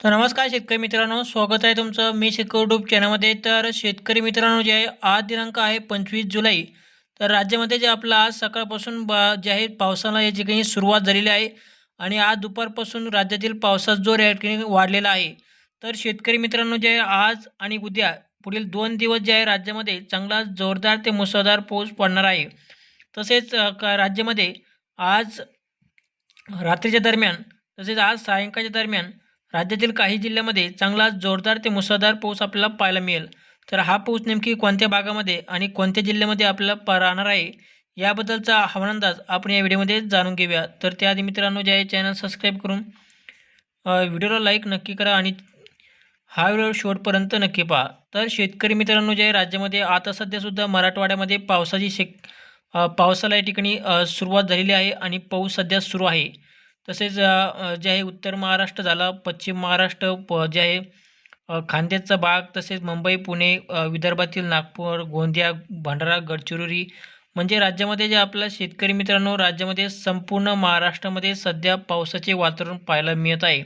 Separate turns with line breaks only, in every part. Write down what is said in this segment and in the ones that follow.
तर नमस्कार शेतकरी मित्रांनो स्वागत आहे तुमचं मी शेतकरी डूब चॅनलमध्ये. तर शेतकरी मित्रांनो जे आहे आज दिनांक आहे पंचवीस जुलै. तर राज्यामध्ये जे आपलं आज सकाळपासून ब जे आहे पावसाला या ठिकाणी सुरुवात झालेली आहे. आणि आज दुपारपासून राज्यातील पावसाचा जोर या ठिकाणी वाढलेला आहे. तर शेतकरी मित्रांनो जे आहे आज आणि उद्या पुढील दोन दिवस जे आहे राज्यामध्ये चांगला जोरदार ते मुसळधार पाऊस पडणार आहे. तसेच राज्यामध्ये आज रात्रीच्या दरम्यान तसेच आज सायंकाळच्या दरम्यान राज्यातील काही जिल्ह्यामध्ये चांगला जोरदार ते मुसळधार पाऊस आपल्याला पाहायला मिळेल. तर हा पाऊस नेमकी कोणत्या भागामध्ये आणि कोणत्या जिल्ह्यामध्ये आपल्याला पा राहणार आहे याबद्दलचा हवामान अंदाज आपण या व्हिडिओमध्ये जाणून घेऊया. तर त्याआधी मित्रांनो जे आहे चॅनल सबस्क्राईब करून व्हिडिओला लाईक नक्की करा आणि हा व्हिडिओ शेवटपर्यंत नक्की पहा. तर शेतकरी मित्रांनो जे आहे राज्यामध्ये आता सध्यासुद्धा मराठवाड्यामध्ये पावसाची शेक पावसाला या ठिकाणी सुरुवात झालेली आहे आणि पाऊस सध्या सुरू आहे. तसेच जे आहे उत्तर महाराष्ट्र झाला पश्चिम महाराष्ट्र प जे आहे खांद्याचा खानदेशचा भाग तसेच मुंबई पुणे विदर्भातील नागपूर गोंदिया भंडारा गडचिरोली म्हणजे राज्यामध्ये जे आपल्या शेतकरी मित्रांनो राज्यामध्ये संपूर्ण महाराष्ट्रामध्ये सध्या पावसाचे वातावरण पाहायला मिळत आहे.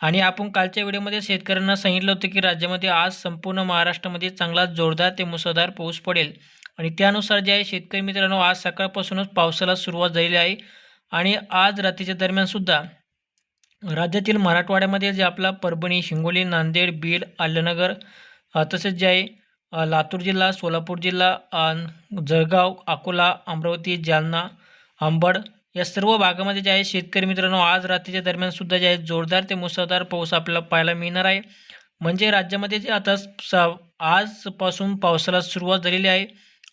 आणि आपण कालच्या व्हिडिओमध्ये शेतकऱ्यांना सांगितलं होतं की राज्यामध्ये आज संपूर्ण महाराष्ट्रामध्ये चांगला जोरदार ते मुसळधार पाऊस पडेल. आणि त्यानुसार जे आहे शेतकरी मित्रांनो आज सकाळपासूनच पावसाला सुरुवात झालेली आहे. आणि आज रात्रीच्या दरम्यानसुद्धा राज्यातील मराठवाड्यामध्ये जे आपला परभणी हिंगोली नांदेड बीड आल्यनगर तसेच जे आहे लातूर जिल्हा सोलापूर जिल्हा जळगाव अकोला अमरावती जालना अंबड या सर्व भागामध्ये जे आहे शेतकरी मित्रांनो आज रात्रीच्या दरम्यानसुद्धा जे आहे जोरदार ते मुसळधार पाऊस आपल्याला पाहायला मिळणार आहे. म्हणजे राज्यामध्ये जे आता स आजपासून पावसाला सुरुवात झालेली आहे.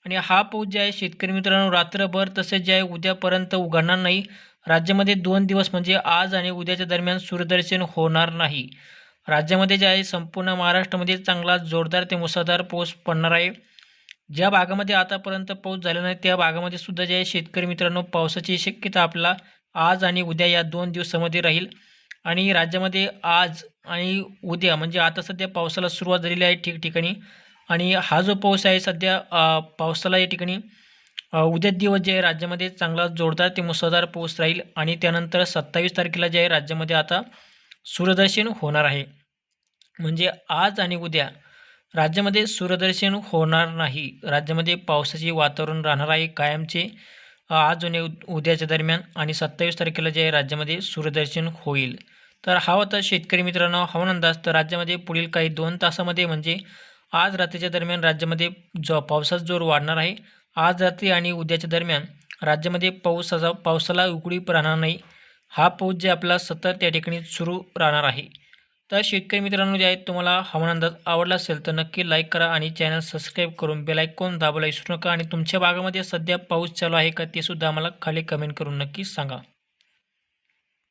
आणि हा पाऊस जे आहे शेतकरी मित्रांनो रात्रभर तसेच जे आहे उद्यापर्यंत उघडणार नाही. राज्यामध्ये दोन दिवस म्हणजे आज आणि उद्याच्या दरम्यान सूर्यदर्शन होणार नाही. राज्यामध्ये जे आहे संपूर्ण महाराष्ट्रामध्ये चांगला जोरदार ते मुसळधार पाऊस पडणार आहे. ज्या भागामध्ये आतापर्यंत पाऊस झाला नाही त्या भागामध्ये सुद्धा जे आहे शेतकरी मित्रांनो पावसाची शक्यता आपला आज आणि उद्या या दोन दिवसामध्ये राहील. आणि राज्यामध्ये आज आणि उद्या म्हणजे आता सध्या पावसाला सुरुवात झालेली आहे ठिकठिकाणी. आणि हा जो पाऊस आहे सध्या पावसाला या ठिकाणी उद्या दिवस जे आहे राज्यामध्ये चांगला जोरदार ते मुसळधार पाऊस राहील आणि त्यानंतर सत्तावीस तारखेला जे आहे राज्यामध्ये आता सूर्यदर्शन होणार आहे. म्हणजे आज आणि उद्या राज्यामध्ये सूर्यदर्शन होणार नाही. राज्यामध्ये पावसाचे वातावरण राहणार आहे कायमचे. आज आणि उद- उद्याच्या दरम्यान आणि सत्तावीस तारखेला जे आहे राज्यामध्ये सूर्यदर्शन होईल. तर हा होता शेतकरी मित्रांनो हवामान अंदाज. तर राज्यामध्ये पुढील काही दोन तासामध्ये म्हणजे आज रात्रीच्या दरम्यान राज्यामध्ये जो पावसाचा जोर वाढणार आहे. आज रात्री आणि उद्याच्या दरम्यान राज्यामध्ये पावसाचा पावसाला उघडीप राहणार नाही. हा पाऊस जे आपला सतत त्या ठिकाणी सुरू राहणार आहे. तर शेतकरी मित्रांनो जे आहेत तुम्हाला हवामान अंदाज आवडला असेल तर नक्की लाईक करा आणि चॅनल सबस्क्राईब करून बेलायकॉन दाबायला विसरू नका. आणि तुमच्या भागामध्ये सध्या पाऊस चालू आहे का ते सुद्धा आम्हाला खाली कमेंट करून नक्की सांगा.